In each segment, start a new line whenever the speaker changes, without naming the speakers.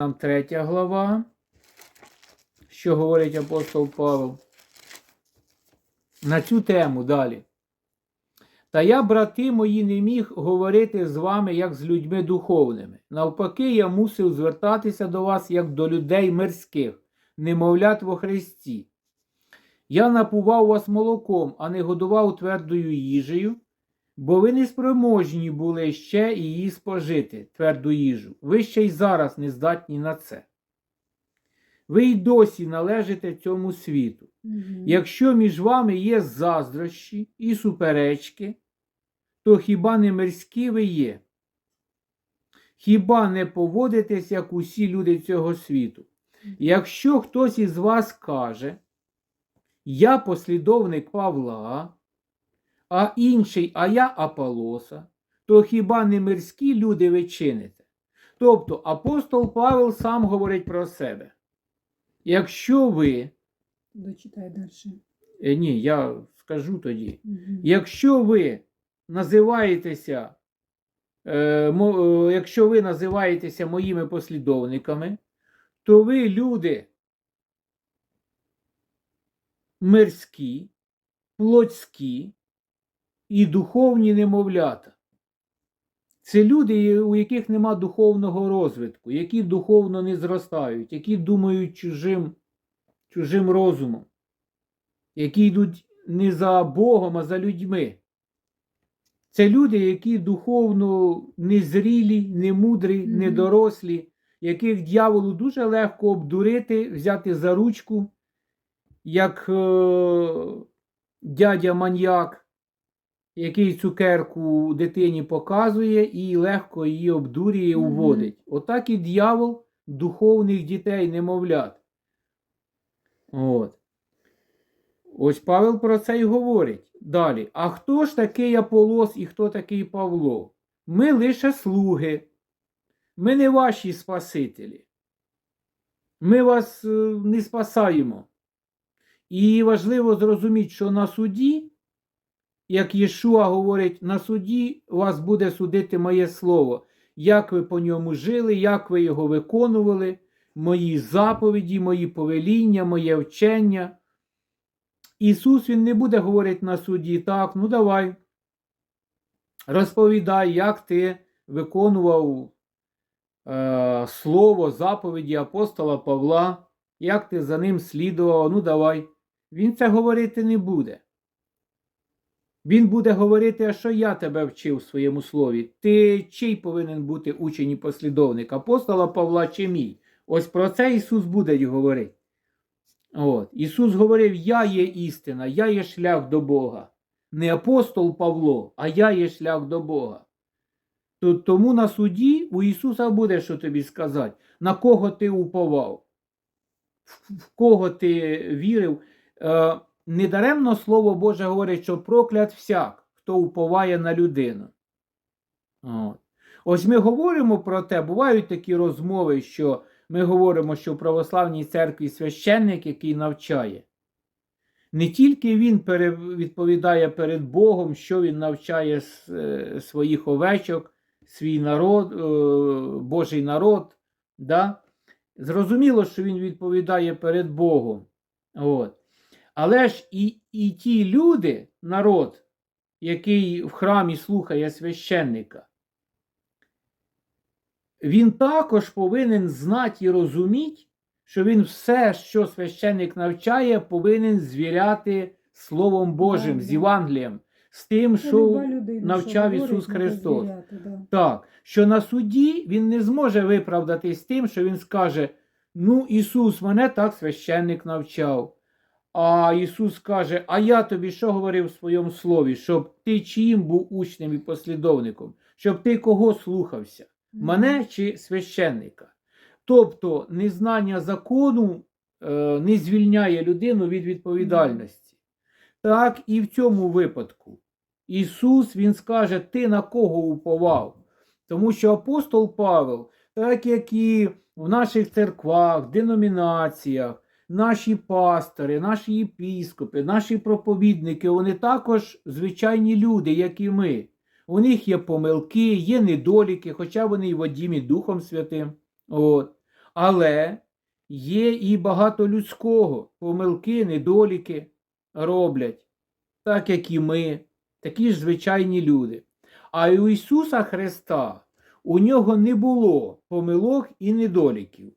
Нам третя глава, що говорить апостол Павел. На цю тему далі. Та я, брати мої, не міг говорити з вами як з людьми духовними. Навпаки, я мусив звертатися до вас як до людей мирських, немовлят во Христі. Я напував вас молоком, а не годував твердою їжею, бо ви не спроможні були ще її спожити, тверду їжу. Ви ще й зараз не здатні на це. Ви й досі належите цьому світу.
Мгм.
Якщо між вами є заздрощі і суперечки, то хіба не мирські ви є? Хіба не поводитесь, як усі люди цього світу? Якщо хтось із вас каже, я послідовник Павла, а інший, а я Аполоса, то хіба не мирські люди ви чините? Тобто апостол Павел сам говорить про себе. Якщо ви
Дочитай далі.
Е, ні, я скажу тоді.
Мгм.
Якщо ви називаєтеся, е, мо- е, якщо ви називаєтеся моїми послідовниками, то ви люди мирські, плотські і духовні немовлята. Це люди, у яких нема духовного розвитку, які духовно не зростають, які думають чужим, чужим розумом які йдуть не за Богом, а за людьми. Це люди, які духовно незрілі, немудрі, недорослі, яких дьяволу дуже легко обдурити, взяти за ручку, як е, дядя маньяк, який цукерку дитині показує і легко її обдурює,
Мгм.
уводить. Отак і дьявол духовних дітей, немовлят. От. Ось Павел про це й говорить. Далі. А хто ж такий Аполос і хто такий Павло? Ми лише слуги. Ми не ваші спасителі. Ми вас е, не спасаємо. І важливо зрозуміти, що на суді, як Єшуа говорить, на суді вас буде судити моє слово, як ви по ньому жили, як ви його виконували, мої заповіді, мої повеління, моє вчення. Ісус Він не буде говорити на суді, так, ну давай, розповідай, як ти виконував е, слово, заповіді апостола Павла, як ти за ним слідував, ну давай. Він це говорити не буде. Він буде говорити, а що я тебе вчив в своєму слові. Ти чий повинен бути учень і послідовник, апостола Павла чи мій? Ось про це Ісус буде говорити. От. Ісус говорив: Я є істина, я є шлях до Бога. Не апостол Павло, а я є шлях до Бога. То- Тому на суді у Ісуса буде що тобі сказати, на кого ти уповав, в кого ти вірив. Е, Недаремно Слово Боже говорить, що проклят всяк, хто уповає на людину. От. Ось ми говоримо про те, бувають такі розмови, що ми говоримо, що в православній церкві священник, який навчає, не тільки він відповідає перед Богом, що він навчає е, своїх овечок, свій народ, е, Божий народ. Да? Зрозуміло, що він відповідає перед Богом. От. Але ж і, і ті люди, народ, який в храмі слухає священника, він також повинен знати і розуміти, що він все, що священник навчає, повинен звіряти Словом Божим, з. Євангелієм, з тим, що навчав Ісус Христос. Так, що на суді він не зможе виправдатись тим, що він скаже: Ну, Ісус, мене так священник навчав. А Ісус каже: А я тобі що говорив в своєму слові, щоб ти чиїм був учнем і послідовником, щоб ти кого слухався? мене чи священника. Тобто незнання закону е, не звільняє людину від відповідальності. Так і в цьому випадку. Ісус Він скаже, ти на кого уповав. Тому що апостол Павел, так як і в наших церквах, деномінаціях, наші пастори, наші єпіскопи, наші проповідники, вони також звичайні люди, як і ми. У них є помилки, є недоліки, хоча вони і водімі Духом Святим. От. Але є і багато людського, помилки, недоліки роблять, так як і ми, такі ж звичайні люди. А у Ісуса Христа у нього не було помилок і недоліків.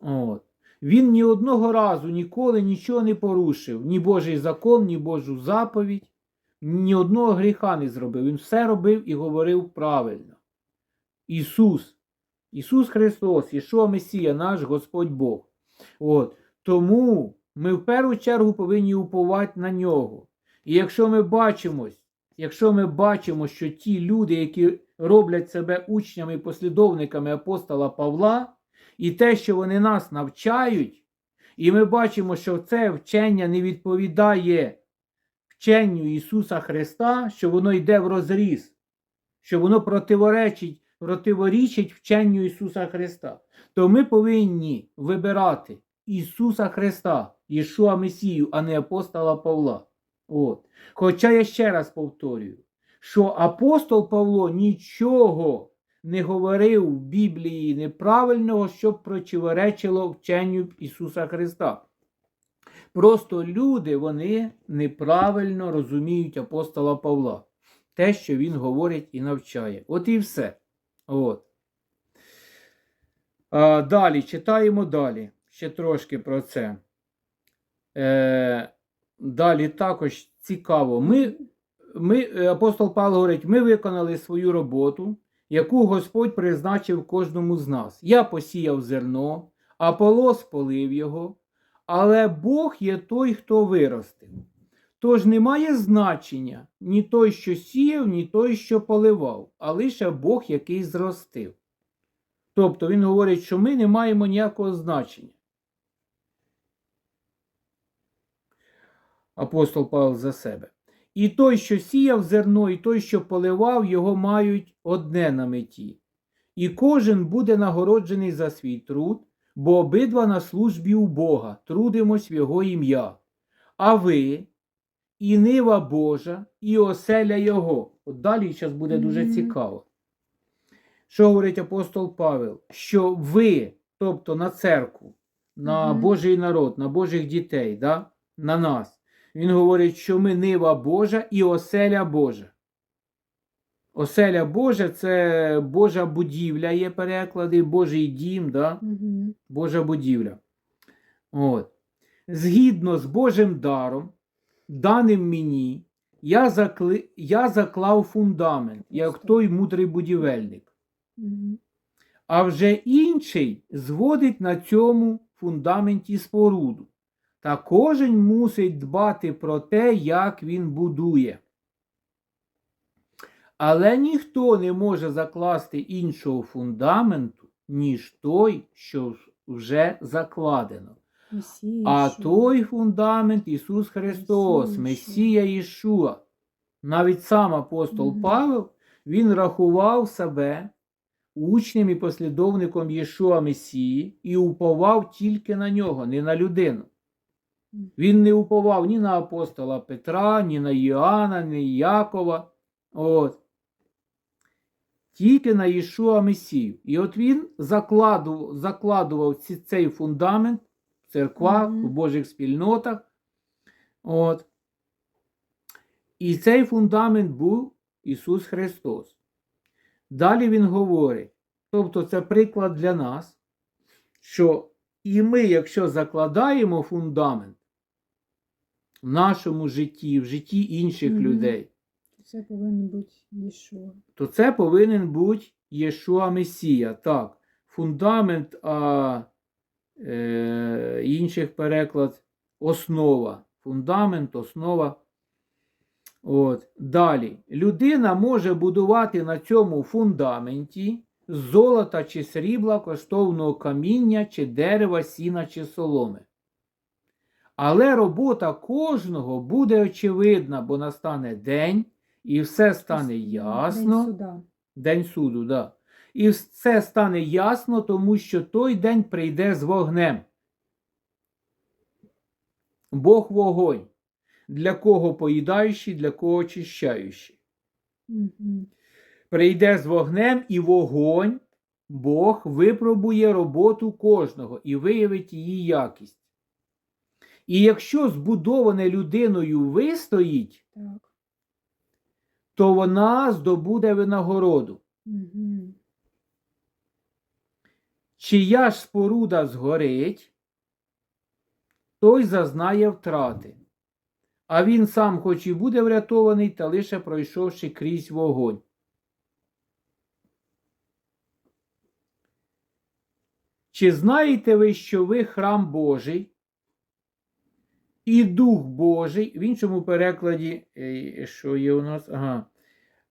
От. Він ні одного разу ніколи нічого не порушив, ні Божий закон, ні Божу заповідь, ні одного гріха не зробив. Він все робив і говорив правильно. Ісус, Ісус Христос, Ішуа Месія, наш Господь Бог. От. Тому ми в першу чергу повинні уповати на нього. І якщо ми бачимо, якщо ми бачимо, що ті люди, які роблять себе учнями і послідовниками апостола Павла, і те, що вони нас навчають, і ми бачимо, що це вчення не відповідає вченню Ісуса Христа, що воно йде в розріз, що воно противоречить, противорічить вченню Ісуса Христа, то ми повинні вибирати Ісуса Христа, Єшуа Месію, а не апостола Павла. От. Хоча я ще раз повторюю, що апостол Павло нічого не говорив в Біблії неправильного, щоб противоречило вченню Ісуса Христа. Просто люди вони неправильно розуміють апостола Павла, те, що він говорить і навчає. От і все. От. А, далі читаємо далі. Ще трошки про це. Е, далі також цікаво. Ми, ми, апостол Павло говорить, ми виконали свою роботу, яку Господь призначив кожному з нас. Я посіяв зерно, Аполло сполив його, але Бог є той, хто виростив. Тож немає значення ні той, що сіяв, ні той, що поливав, а лише Бог, який зростив. Тобто він говорить, що ми не маємо ніякого значення. Апостол Павло за себе. І той, що сіяв зерно, і той, що поливав, його мають одне на меті. І кожен буде нагороджений за свій труд, бо обидва на службі у Бога, трудимось в Його ім'я. А ви, і нива Божа, і оселя Його. От далі зараз буде дуже цікаво. Що говорить апостол Павел? Що ви, тобто на церкву, на. Божий народ, на Божих дітей, да? на нас. Він говорить, що ми нива Божа і оселя Божа. Оселя Божа це Божа будівля, є переклади, Божий дім, да?
Угу.
Божа будівля. От. Згідно з Божим даром, даним мені, я, закли... я заклав фундамент, як той мудрий будівельник.
Угу.
А вже інший зводить на цьому фундаменті споруду. Та кожен мусить дбати про те, як він будує. Але ніхто не може закласти іншого фундаменту, ніж той, що вже закладено. А той фундамент Ісус Христос,
Месія
Месія Ішуа. Навіть сам апостол
Мгм.
Павел він рахував себе учнем і послідовником Єшуа Месії і уповав тільки на нього, не на людину. Він не уповав ні на апостола Петра, ні на Іоанна, ні Якова. От. Тільки на Ішуа Месію. І от він закладував, закладував ці- цей фундамент в церквах,
Мгм.
в Божих спільнотах. От. І цей фундамент був Ісус Христос. Далі Він говорить, тобто це приклад для нас, що і ми, якщо закладаємо фундамент в нашому житті, в житті інших
Мгм.
людей,
Це повинен бути Єшуа.
то це повинен бути Єшуа Месія. Так, фундамент, а е, інших переклад основа. Фундамент, основа. От. Далі. Людина може будувати на цьому фундаменті з золота чи срібла, коштовного каміння, чи дерева, сіна чи соломи. Але робота кожного буде очевидна, бо настане день, і все стане ясно.
День суда.
День суду, да. І все стане ясно, тому що той день прийде з вогнем. Бог вогонь. Для кого поїдаючий, для кого очищаючий.
Угу.
Прийде з вогнем і вогонь Бог випробує роботу кожного і виявить її якість. І якщо збудоване людиною вистоїть,
Так.
то вона здобуде винагороду.
Угу.
Чия ж споруда згорить, той зазнає втрати. А він сам, хоч і буде врятований, та лише пройшовши крізь вогонь. Чи знаєте ви, що ви храм Божий і Дух Божий, в іншому перекладі, е, що є у нас? Ага.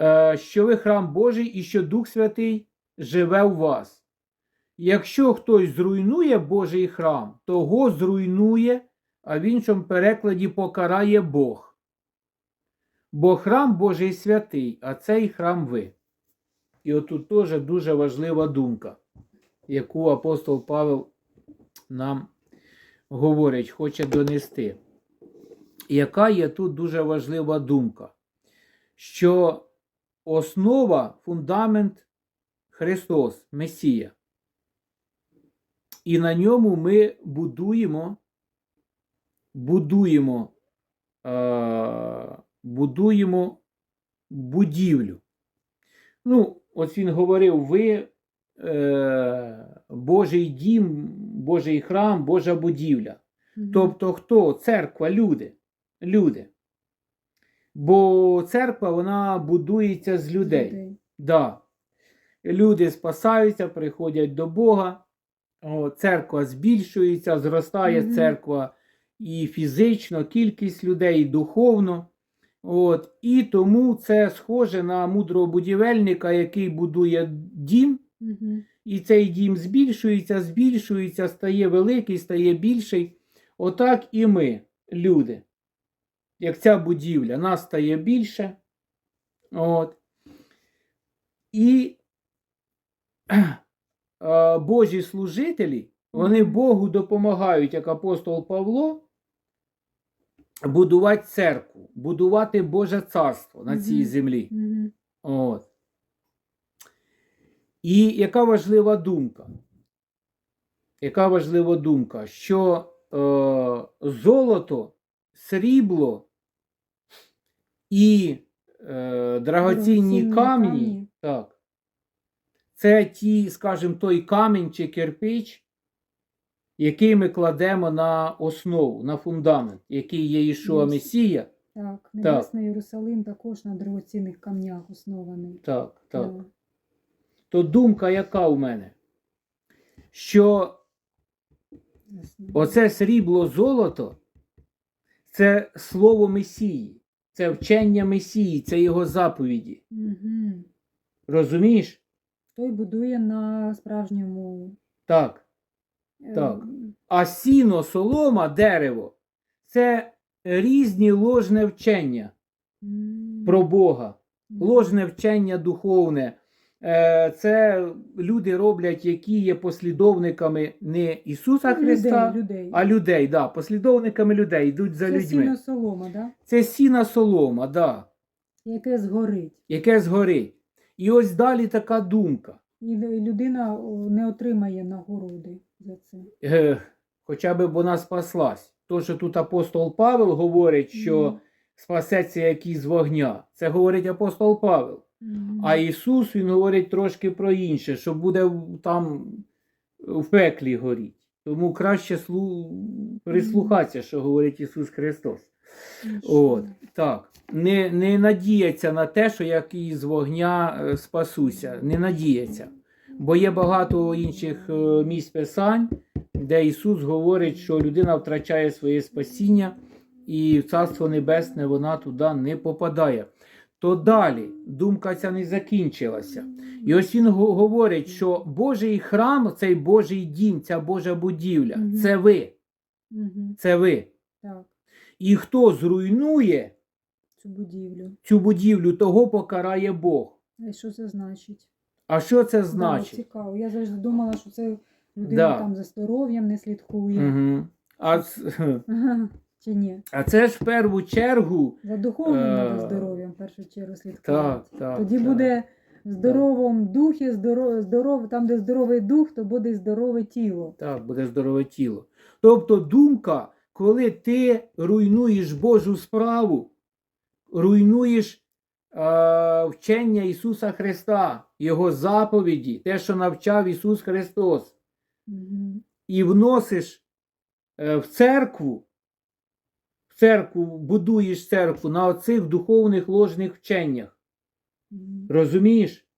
Е, Що ви храм Божий і що Дух Святий живе у вас. Якщо хтось зруйнує Божий храм, того зруйнує, а в іншому перекладі покарає Бог. Бо храм Божий святий, а цей храм ви. І отут теж дуже важлива думка, яку апостол Павел нам говорить, хоче донести. Яка є тут дуже важлива думка? Що основа, фундамент Христос, Месія. І на ньому ми будуємо, будуємо, е, будуємо будівлю. Ну, ось він говорив: ви е, Божий дім, Божий храм, Божа будівля. Тобто хто? Церква, люди. Люди. Бо церква вона будується з людей. Да. Люди спасаються, приходять до Бога. О, церква збільшується, зростає
Мгм.
церква і фізично, кількість людей, і духовно. От, і тому це схоже на мудрого будівельника, який будує дім,
Угу.
І цей дім збільшується, збільшується, стає великий, стає більший. Отак і ми, люди. Як ця будівля, нас стає більше. От. І е, Божі служителі, вони Богу допомагають, як апостол Павло, будувати церкву, будувати Боже царство на цій землі. От. І яка важлива думка? Яка важлива думка, що е, золото, срібло і е, драгоцінні камні,
камні.
так, це ті, скажімо, той камінь чи кирпич, який ми кладемо на основу, на фундамент, який є Ішуа Месія.
Так, Небесний Єрусалим також на дорогоцінних камнях оснований.
Так, так.
Да.
То думка яка у мене? Що оце срібло золото це слово Месії, це вчення Месії, це його заповіді.
Мгм.
Розумієш?
Той будує на справжньому.
Так.
е,
Так. А сіно, солома, дерево це різні ложне вчення про Бога, ложне вчення духовне. Е, Це люди роблять, які є послідовниками не Ісуса
Ну,
Христа,
людей, людей.
а людей, да, послідовниками людей йдуть за
Це
людьми.
сіно солома, да?
Це сіна солома, да,
яке згорить.
яке згорить. І ось далі така думка.
І людина не отримає нагороди за це.
Хоча б вона спаслась. То, що тут апостол Павел говорить, що
Мгм.
спасеться який з вогня. Це говорить апостол Павел. А Ісус Він говорить трошки про інше, що буде там в пеклі горіть. Тому краще слу... прислухатися, що говорить Ісус Христос.
Ну.
От, так. Не, не надіяться на те, що як із вогня е, спасуся. Не надіяться. Бо є багато інших е, місць писань, де Ісус говорить, що людина втрачає своє спасіння, і в Царство Небесне вона туди не попадає. То далі думка ця не закінчилася. І ось він говорить, що Божий храм, цей Божий дім, ця Божа будівля
Мгм.
це ви.
Мгм.
Це ви.
Так,
І хто зруйнує
цю будівлю.
цю будівлю, того покарає Бог.
А що це значить?
А що це
Да, цікаво. Я завжди думала, що це людина
Да.
там за здоров'ям не слідкує.
Угу. А,
Ага. Чи ні?
а це ж в першу чергу.
За духовним
Е,
здоров'ям в першу чергу слідкувати.
Так, так.
Тоді
так.
буде В здоровому духі, здоров, здоров, там, де здоровий дух, то буде здорове тіло.
Так, буде здорове тіло. Тобто думка, коли ти руйнуєш Божу справу, руйнуєш е, вчення Ісуса Христа, Його заповіді, те, що навчав Ісус Христос,
Мгм.
і вносиш е, в церкву, церкву, будуєш церкву на оцих духовних ложних вченнях. Розумієш?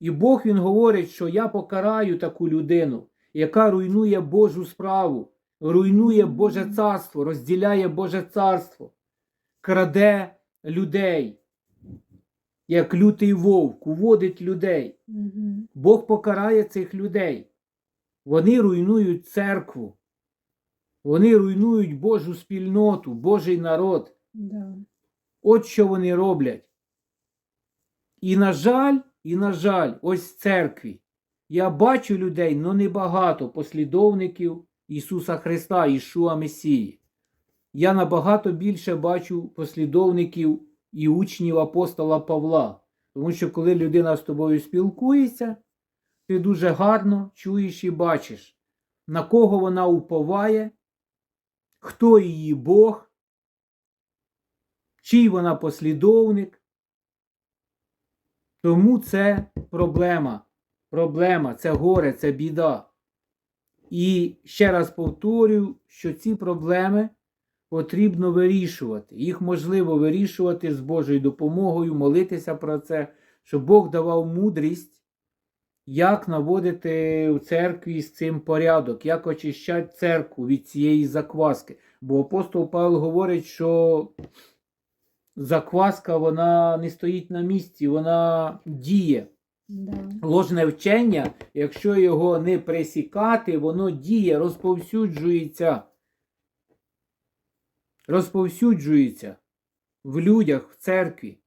І Бог він говорить, що я покараю таку людину, яка руйнує Божу справу, руйнує Боже царство, розділяє Боже царство, краде людей, як лютий вовк, уводить людей. Бог покарає цих людей. Вони руйнують церкву. Вони руйнують Божу спільноту, Божий народ.
Да.
От що вони роблять. І, на жаль, і, на жаль, ось в церкві. Я бачу людей, але небагато послідовників Ісуса Христа, Ішуа Месії. Я набагато більше бачу послідовників і учнів апостола Павла. Тому що коли людина з тобою спілкується, ти дуже гарно чуєш і бачиш, на кого вона уповає, хто її Бог, чий вона послідовник. Тому це проблема. Проблема, це горе, це біда. І ще раз повторюю, що ці проблеми потрібно вирішувати. Їх можливо вирішувати з Божою допомогою, молитися про це, щоб Бог давав мудрість, як наводити у церкві з цим порядок, як очищати церкву від цієї закваски. Бо апостол Павло говорить, що закваска вона не стоїть на місці, вона діє.
Да.
Ложне вчення, якщо його не пресікати, воно діє, розповсюджується. Розповсюджується в людях, в церкві,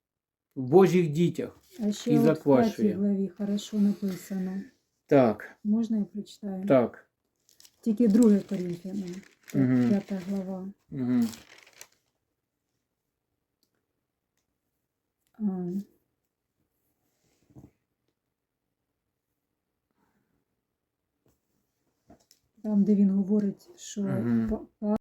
в Божих дітях.
А ще
І
от в
заквашує.
п'ятій главі хорошо написано.
Так,
Можна я прочитаю?
так.
Тільки друге Корінфянам,
Мгм.
п'ята глава.
Угу.
А. Там, де він говорить, що па-